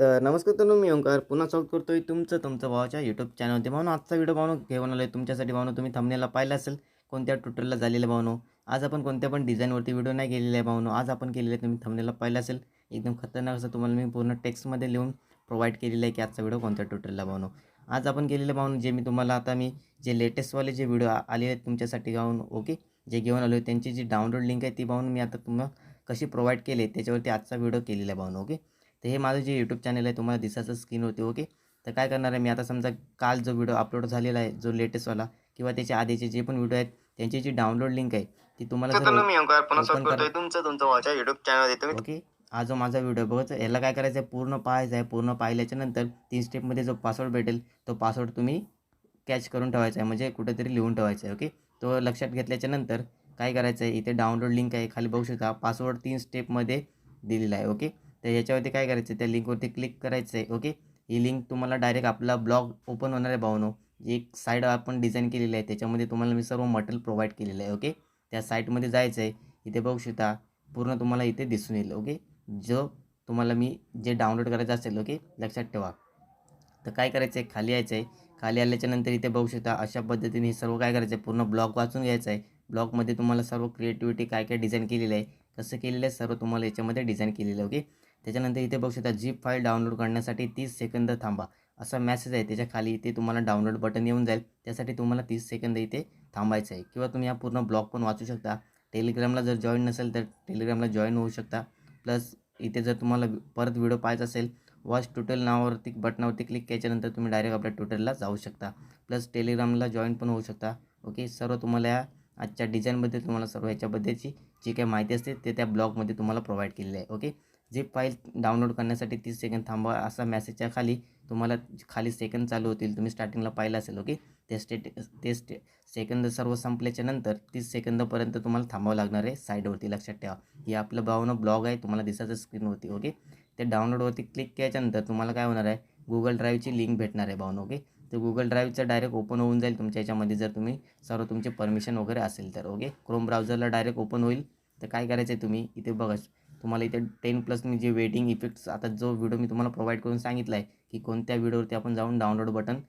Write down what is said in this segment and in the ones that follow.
तर नमस्कार तर मी ओंकार पुन्हा स्वागत आहे तुमचं तुमचं भावाच्या यूट्यूब चॅनलवरती भावनो आजचा व्हिडिओ भावनो घेऊन आलो आहे तुमच्यासाठी भावनो तुम्ही थंबनेला पाहिला असेल कोणत्या ट्युटरला झालेलं भावनो? आज आपण कोणत्या पण डिझाईनवरती व्हिडिओ नाही केलेला आहे भावनो. आज आपण केलेलं आहे तुम्ही थंबनेला पाहिलं असेल एकदम खतरनाक असं तुम्हाला मी पूर्ण टेक्स्टमध्ये लिहून प्रोव्हाइड केलेलं आहे की आजचा व्हिडिओ कोणत्या ट्युटरला भावनो. आज आपण केलेलं भावनो जे मी तुम्हाला आता मी जे लेटेस्टवाले जे व्हिडिओ आले आहेत तुमच्यासाठी गाऊन ओके जे घेऊन आलो आहे त्यांची जी डाउनलोड लिंक आहे ती पाहून मी आता तुम्हाला कशी प्रोव्हाइड केली त्याच्यावरती आजचा व्हिडिओ केलेला आहे भावनो ओके तर हे माझं जे यूट्यूब चॅनल आहे तुम्हाला दिसायचं स्क्रीन होते ओके तर काय करणार आहे मी? आता समजा काल जो व्हिडिओ अपलोड झालेला आहे जो लेटेस्टवाला किंवा त्याच्या आधीचे जे पण व्हिडिओ आहेत त्यांची जी डाउनलोड लिंक आहे ती तुम्हाला ओके हा जो माझा व्हिडिओ बघायचा याला काय करायचं आहे पूर्ण पाहायचं आहे पूर्ण पाहिल्याच्या नंतर तीन स्टेपमध्ये जो पासवर्ड भेटेल तो पासवर्ड तुम्ही कॅच करून ठेवायचा आहे म्हणजे कुठेतरी लिहून ठेवायचा आहे ओके तो लक्षात घेतल्याच्या नंतर काय करायचं आहे इथे डाउनलोड लिंक आहे खाली बघू शकता पासवर्ड तीन स्टेपमध्ये दिलेला आहे ओके तर याच्यावरती काय करायचं? आहे त्या लिंकवरती क्लिक करायचं आहे ओके? ही लिंक तुम्हाला डायरेक्ट आपला ब्लॉग ओपन होणार आहे भावनो. एक साईड आपण डिझाईन केलेली आहे त्याच्यामध्ये तुम्हाला मी सर्व मटेरियल प्रोव्हाइड केलेलं आहे ओके? त्या साईटमध्ये जायचं आहे इथे बघू शकता पूर्ण तुम्हाला इथे दिसून येईल ओके? जो तुम्हाला मी जे डाउनलोड करायचं असेल ओके? लक्षात ठेवा. तर काय करायचं आहे खाली यायचं आहे खाली आल्याच्यानंतर इथे बघू शकता अशा पद्धतीने हे सर्व काय करायचं आहे पूर्ण ब्लॉग वाचून घ्यायचं आहे ब्लॉगमध्ये तुम्हाला सर्व क्रिएटिव्हिटी काय काय डिझाईन केलेलं आहे कसं केलेलं आहे सर्व तुम्हाला याच्यामध्ये डिझाईन केलेलं आहे ओके? त्याच्यानंतर इथे बघू शकता जीप फाईल डाउनलोड करण्यासाठी तीस सेकंद थांबा. असा मेसेज आहे. त्याच्याखाली इथे तुम्हाला डाउनलोड बटन येऊन जाईल. त्यासाठी तुम्हाला तीस सेकंद इथे थांबायचं आहे. किंवा तुम्ही हा पूर्ण ब्लॉग पण वाचू शकता. टेलिग्रामला जर जॉईन नसेल तर टेलिग्रामला जॉईन होऊ शकता. प्लस इथे जर तुम्हाला परत व्हिडिओ पाहायचा असेल वॉच टोटल नावावरती बटनावरती क्लिक केल्याच्यानंतर तुम्ही डायरेक्ट आपल्या ट्विटरला जाऊ शकता. प्लस टेलिग्रामला जॉईन पण होऊ शकता. ओके सर्व तुम्हाला या आजच्या डिझाईनबद्दल तुम्हाला सर्व याच्याबद्दलची जी काही माहिती असते ते त्या ब्लॉगमध्ये तुम्हाला प्रोव्हाइड केलेली आहे. ओके जे फाईल डाउनलोड करण्यासाठी तीस सेकंद थांबवा असा मेसेजच्या खाली तुम्हाला खाली सेकंद चालू होतील. तुम्ही स्टार्टिंगला पाहिलं असेल ओके ते स्टेट ते स्टे सेकंद सर्व संपल्याच्या नंतर तीस सेकंदपर्यंत तुम्हाला थांबावं लागणार आहे साईडवरती लक्षात ठेवा. ही आपलं भावनं ब्लॉग आहे तुम्हाला दिसायचं स्क्रीनवरती ओके ते डाउनलोडवरती क्लिक केल्याच्यानंतर तुम्हाला काय होणार आहे? गुगल ड्राईव्हची लिंक भेटणार आहे भावनं ओके तर गुगल ड्राईव्हचं डायरेक्ट ओपन होऊन जाईल तुमच्या याच्यामध्ये जर तुम्ही सर्व तुमचे परमिशन वगैरे असेल तर ओके क्रोम ब्राउझरला डायरेक्ट ओपन होईल. तर काय करायचं आहे तुम्ही? इथे बघा तुम्हाला इथे टेन प्लस मी जे वेटिंग इफेक्ट्स आता जो व्हिडिओ मी तुम्हाला प्रोव्हाइड करून सांगितला आहे की कोणत्या व्हिडिओवरती आपण जाऊन डाउनलोड बटन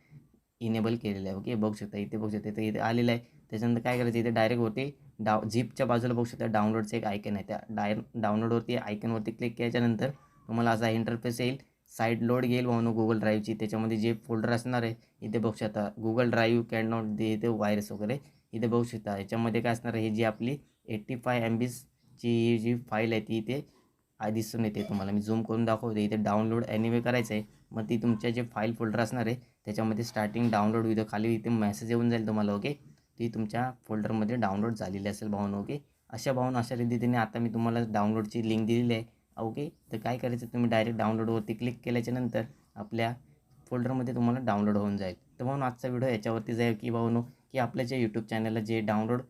इनेबल केलेलं आहे. ओके बघू शकता इथे बघू शकता इथे इथे आलेलं आहे. त्याच्यानंतर काय करायचं इथे डायरेक्ट होते डाव झिपच्या बाजूला बघू शकता डाउनलोडचं एक आयकन आहे. त्या डाय डाउनलोडवरती आयकनवरती क्लिक केल्याच्यानंतर तुम्हाला असा इंटरफेस येईल. साईड लोड घेईल म्हणून गुगल ड्राईव्हची त्याच्यामध्ये जे फोल्डर असणार आहे इथे बघू शकता गुगल ड्राईव्ह कॅन नॉट दे इथे वायरस वगैरे इथे बघू शकता. याच्यामध्ये काय असणार आहे हे जी आपली एट्टी फाय एम ची जी फाईल आहे ती इथे दिसून येते तुम्हाला. मी झूम करून दाखवते. इथे डाउनलोड ॲनिवे करायचं आहे. मग ती तुमच्या जे फाईल फोल्डर असणार आहे त्याच्यामध्ये स्टार्टिंग डाउनलोड व्हिडिओ खाली इथे मेसेज येऊन जाईल तुम्हाला ओके ती तुमच्या फोल्डरमध्ये डाउनलोड झालेली असेल भाऊन ओके अशा भाऊन अशा पद्धतीने आता मी तुम्हाला डाउनलोडची लिंक दिलेली आहे ओके तर काय करायचं तुम्ही डायरेक्ट डाउनलोडवरती क्लिक केल्याच्यानंतर आपल्या फोल्डरमध्ये तुम्हाला डाउनलोड होऊन जाईल. तर म्हणून आजचा व्हिडिओ याच्यावरती जाईल की भाऊनो की आपल्या जे यूट्यूब चॅनलला जे डाउनलोड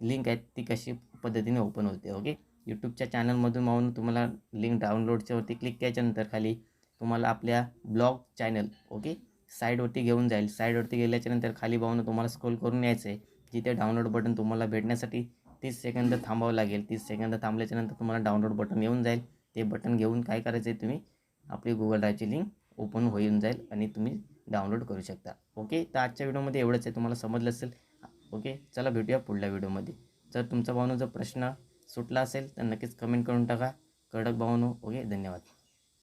लिंक आहे ती कशी पद्धतीने ओपन होते ओके यूट्यूबच्या चॅनलमधून म्हणून तुम्हाला लिंक डाउनलोडच्यावरती क्लिक केल्याच्यानंतर खाली तुम्हाला आपल्या ब्लॉग चॅनल ओके साईडवरती घेऊन जाईल. साईडवरती गेल्याच्यानंतर खाली पाहून तुम्हाला स्क्रोल करून यायचं आहे जिथे डाउनलोड बटन तुम्हाला भेटण्यासाठी तीस सेकंद थांबावं लागेल. तीस सेकंद थांबल्याच्यानंतर तुम्हाला डाउनलोड बटन येऊन जाईल. ते बटन घेऊन काय करायचं आहे तुम्ही? आपली गुगल ड्रायची लिंक ओपन होऊन जाईल आणि तुम्ही डाउनलोड करू शकता. ओके तर आजच्या व्हिडिओमध्ये एवढंच आहे. तुम्हाला समजलं असेल ओके? चला भेटूया पुढल्या व्हिडिओमध्ये. जर तुमचा भावनो जर प्रश्न सुटला असेल तर नक्कीच कमेंट करून टाका. कडक भावनो ओके? धन्यवाद.